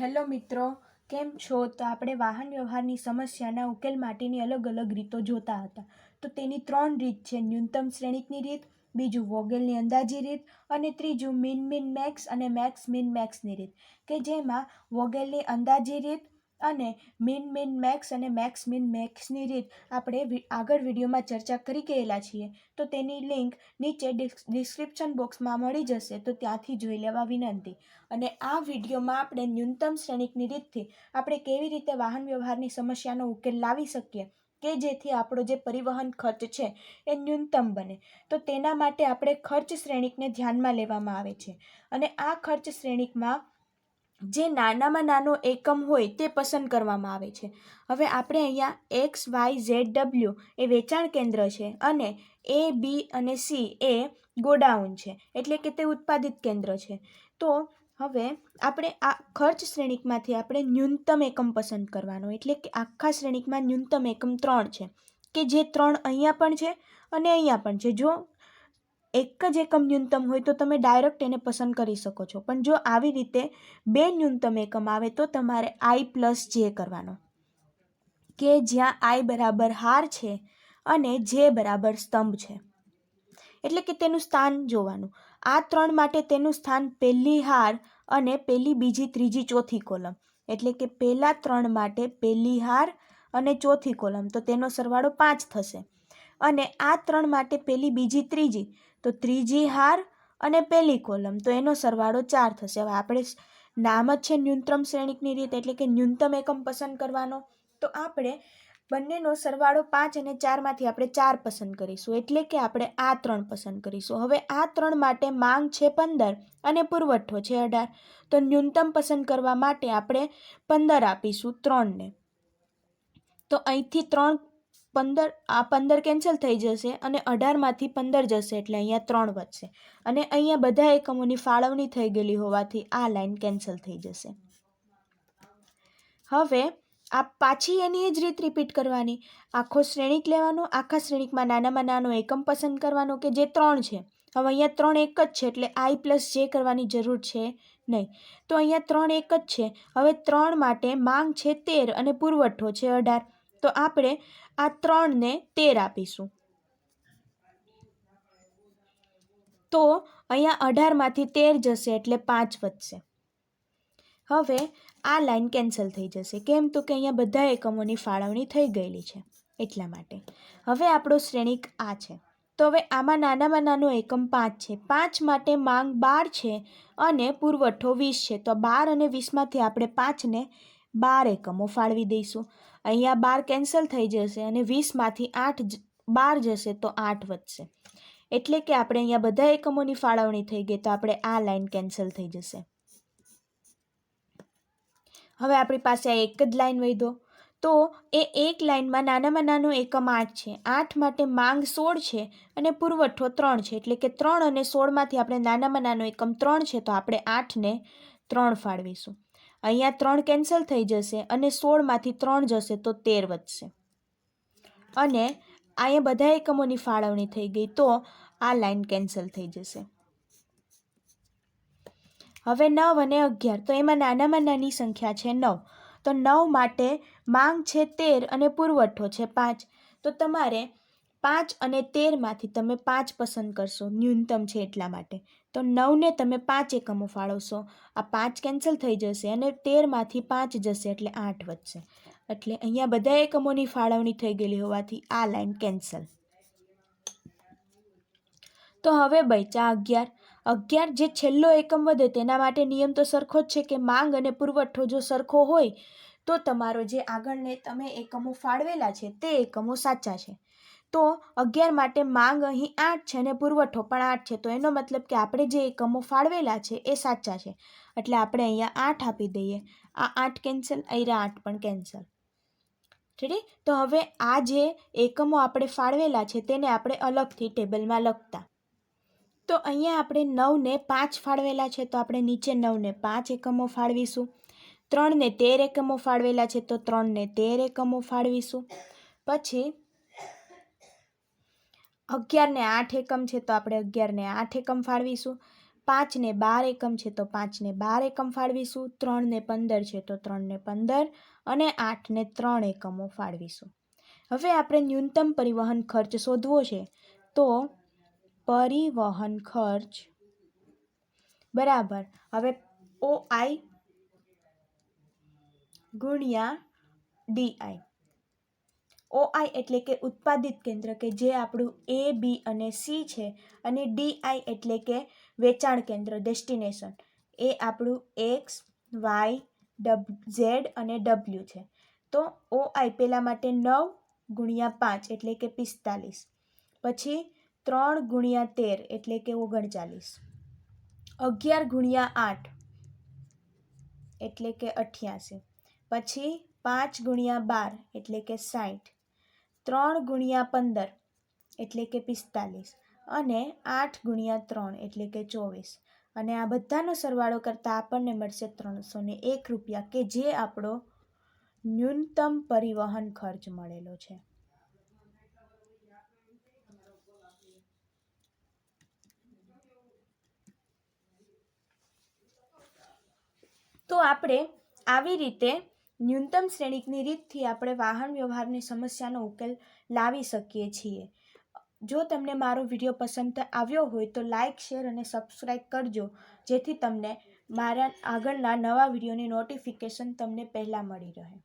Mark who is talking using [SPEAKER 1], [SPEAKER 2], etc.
[SPEAKER 1] Hello મિત્રો, કેમ છો? તો આપણે વાહન વ્યવહારની સમસ્યાના ઉકેલ માટેની અલગ અલગ રીતો જોતા હતા. તો તેની ત્રણ રીત છે. ન્યૂનતમ શ્રેણિકની રીત, બીજું વોગેલની અંદાજી રીત અને ત્રીજું મીન મીન મેક્સ અને મેક્સ મીન મેક્સની રીત. કે જેમાં વોગેલની અંદાજી રીત અને મીન મીન મેક્સ અને મેક્સ મીન મેક્સની રીત આપણે આગળ વિડીયોમાં ચર્ચા કરી ગયેલા છીએ. તો તેની લિંક નીચે ડિસ્ક્રિપ્શન બોક્સમાં મળી જશે. તો ત્યાંથી જોઈ લેવા વિનંતી. અને આ વિડીયોમાં આપણે ન્યૂનતમ શ્રેણિકની રીતથી આપણે કેવી રીતે વાહન વ્યવહારની સમસ્યાનો ઉકેલ લાવી શકીએ કે જેથી આપણો જે પરિવહન ખર્ચ છે એ ન્યૂનતમ બને. તો તેના માટે આપણે ખર્ચ શ્રેણીકને ધ્યાનમાં લેવામાં આવે છે. અને આ ખર્ચ શ્રેણિકમાં જે નાનામાં નાનો એકમ હોય તે પસંદ કરવામાં આવે છે. હવે આપણે અહીંયા એક્સ, વાય, ઝેડ, ડબલ્યુ એ વેચાણ કેન્દ્ર છે અને એ, બી અને સી એ ગોડાઉન છે. એટલે કે તે ઉત્પાદિત કેન્દ્ર છે. તો હવે આપણે આ ખર્ચ શ્રેણીકમાંથી આપણે ન્યૂનતમ એકમ પસંદ કરવાનો. એટલે કે આખા શ્રેણીકમાં ન્યૂનતમ એકમ ત્રણ છે. કે જે ત્રણ અહીંયા પણ છે અને અહીંયા પણ છે. જો એક જ એકમ ન્યૂનતમ હોય તો તમે ડાયરેક્ટ એને પસંદ કરી શકો છો. પણ જો આવી રીતે બે ન્યૂનતમ એકમ આવે તો તમારે આઈ પ્લસ જે કરવાનો. કે જ્યાં આઈ બરાબર હાર છે અને જે બરાબર સ્તંભ છે. એટલે કે તેનું સ્થાન જોવાનું. આ ત્રણ માટે તેનું સ્થાન પહેલી હાર અને પહેલી બીજી ત્રીજી ચોથી કોલમ. એટલે કે પહેલાં ત્રણ માટે પહેલી હાર અને ચોથી કોલમ. તો તેનો સરવાળો પાંચ થશે. અને આ ત્રણ માટે પહેલી બીજી ત્રીજી. તો ત્રીજી હાર અને પહેલી કોલમ. તો એનો સરવાળો ચાર થશે. હવે આપણે નામ જ છે ન્યૂનતમ શ્રેણીકની રીત એટલે કે ન્યૂનતમ એકમ પસંદ કરવાનો. તો આપણે બંનેનો સરવાળો પાંચ અને ચારમાંથી આપણે ચાર પસંદ કરીશું. એટલે કે આપણે આ ત્રણ પસંદ કરીશું. હવે આ ત્રણ માટે માંગ છે પંદર અને પુરવઠો છે અઢાર. તો ન્યૂનતમ પસંદ કરવા માટે આપણે પંદર આપીશું ત્રણને. તો અહીંથી ત્રણ પંદર, આ પંદર કેન્સલ થઈ જશે અને અઢારમાંથી પંદર જશે એટલે અહીંયા ત્રણ વધશે. અને અહીંયા બધા એકમોની ફાળવણી થઈ ગયેલી હોવાથી આ લાઈન કેન્સલ થઈ જશે. હવે આ પાછી એની એ જ રીત રિપીટ કરવાની. આખો શ્રેણીક લેવાનો, આખા શ્રેણીકમાં નાનામાં નાનો એકમ પસંદ કરવાનો કે જે ત્રણ છે? હવે અહીંયા ત્રણ એક જ છે એટલે આઈ પ્લસ જે કરવાની જરૂર છે નહીં. તો અહીંયા ત્રણ એક જ છે. હવે ત્રણ માટે માંગ છે તેર અને પુરવઠો છે અઢાર. તો આપણે આ ત્રણને તેર આપીશું. તો અહીંયા અઢારમાંથી તેર જશે એટલે પાંચ વધશે. હવે આ લાઈન કેન્સલ થઈ જશે. કેમ તો કે અહીંયા બધા એકમોની ફાળવણી થઈ ગયેલી છે એટલા માટે. હવે આપણો શ્રેણીક આ છે. તો હવે આમાં નાનામાં નાનો એકમ પાંચ છે. પાંચ માટે માંગ બાર છે અને પુરવઠો વીસ છે. તો બાર અને વીસમાંથી આપણે પાંચને બાર એકમો ફાળવી દઈશું. અહીંયા બાર કેન્સલ થઈ જશે અને વીસમાંથી આઠ બાર જશે તો આઠ વધશે. એટલે કે આપણે અહીંયા બધા એકમોની ફાળવણી થઈ ગઈ તો આપણે આ લાઇન કેન્સલ થઈ જશે. હવે આપણી પાસે આ એક જ લાઇન વધો તો એ એક લાઈનમાં નાનામાં નાનો એકમ આઠ છે. આઠ માટે માંગ સોળ છે અને પુરવઠો ત્રણ છે. એટલે કે ત્રણ અને સોળમાંથી આપણે નાનામાં નાનો એકમ ત્રણ છે તો આપણે આઠને ત્રણ ફાળવીશું. અહીંયા ત્રણ કેન્સલ થઈ જશે અને સોળમાંથી ત્રણ જશે તો તેર વધશે. અને અહીંયા બધા એકમોની ફાળવણી થઈ ગઈ તો આ લાઈન કેન્સલ થઈ જશે. હવે નવ અને અગિયાર, તો એમાં નાનામાં નાની સંખ્યા છે નવ. તો નવ માટે માંગ છે તેર અને પુરવઠો છે પાંચ. તો તમારે પાંચ અને તેરમાંથી તમે પાંચ પસંદ કરશો. ન્યૂનતમ છે એટલા માટે. તો નવને તમે પાંચ એકમો ફાળવશો. આ પાંચ કેન્સલ થઈ જશે અને તેરમાંથી પાંચ જશે એટલે આઠ વધશે. એટલે અહીંયા બધા એકમોની ફાળવણી થઈ ગયેલી હોવાથી આ લાઈન કેન્સલ. તો હવે બચ્યા અગિયાર. અગિયાર જે છેલ્લો એકમ વધે તેના માટે નિયમ તો સરખો જ છે કે માંગ અને પુરવઠો જો સરખો હોય, તો તમારો જે આગળને તમે એકમો ફાળવેલા છે તે એકમો સાચા છે. તો અગિયાર માટે માંગ અહીં આઠ છે અને પુરવઠો પણ આઠ છે. તો એનો મતલબ કે આપણે જે એકમો ફાળવેલા છે એ સાચા છે. એટલે આપણે અહીંયા આઠ આપી દઈએ. આ આઠ કેન્સલ અહીંયા આઠ પણ કેન્સલ ઠીક તો હવે આ જે એકમો આપણે ફાળવેલા છે તેને આપણે અલગથી ટેબલમાં લખતા. તો અહીંયા આપણે નવને પાંચ ફાળવેલા છે. તો આપણે નીચે નવને પાંચ એકમો ફાળવીશું. ત્રણને તેર એકમો ફાળવેલા છે. તો ત્રણને તેર એકમો ફાળવીશું. પછી અગિયારને આઠ એકમ છે તો આપણે અગિયારને આઠ એકમ ફાળવીશું. પાંચને બાર એકમ છે તો પાંચને બાર એકમ ફાળવીશું. ત્રણને પંદર છે તો ત્રણને પંદર અને આઠને ત્રણ એકમો ફાળવીશું. હવે આપણે ન્યૂનતમ પરિવહન ખર્ચ શોધવો છે તો પરિવહન ખર્ચ બરાબર. હવે ઓ આઈ ગુણ્યા ડીઆઈ ઓઆઈ એટલે કે ઉત્પાદિત કેન્દ્ર કે જે આપણું એ બી અને સી છે અને ડીઆઈ એટલે કે વેચાણ કેન્દ્ર ડેસ્ટિનેશન એ આપણું એક્સ વાય ડબ ઝેડ અને ડબલ્યુ છે. તો ઓઆઈ પહેલાં માટે નવ ગુણ્યા પાંચ એટલે કે પિસ્તાલીસ. પછી ત્રણ ગુણ્યા તેર એટલે કે ઓગણચાલીસ. અગિયાર ગુણ્યા આઠ એટલે કે અઠ્યાસી. પછી પાંચ ગુણ્યા બાર એટલે કે સાઠ ત્રણ ગુણ્યા પંદર, એટલે કે પિસ્તાલીસ, અને આઠ ગુણ્યા ત્રણ, એટલે કે ચોવીસ. અને આ બધાનો સરવાળો કરતાં આપણને મળશે ત્રણસો ને એક રૂપિયા, કે જે આપણો ન્યૂનતમ પરિવહન ખર્ચ મળેલો છે. તો આપણે આવી રીતે ન્યૂનતમ શ્રેણિકની રીતથી આપણે વાહન વ્યવહારની સમસ્યાનો ઉકેલ લાવી શકીએ છીએ. જો તમને મારો વીડિયો પસંદ આવ્યો હોય તો લાઇક શેર અને સબસ્ક્રાઈબ કરજો, જેથી તમને મારા આગળના નવા વિડીયોની નોટિફિકેશન તમને પહેલાં મળી રહે.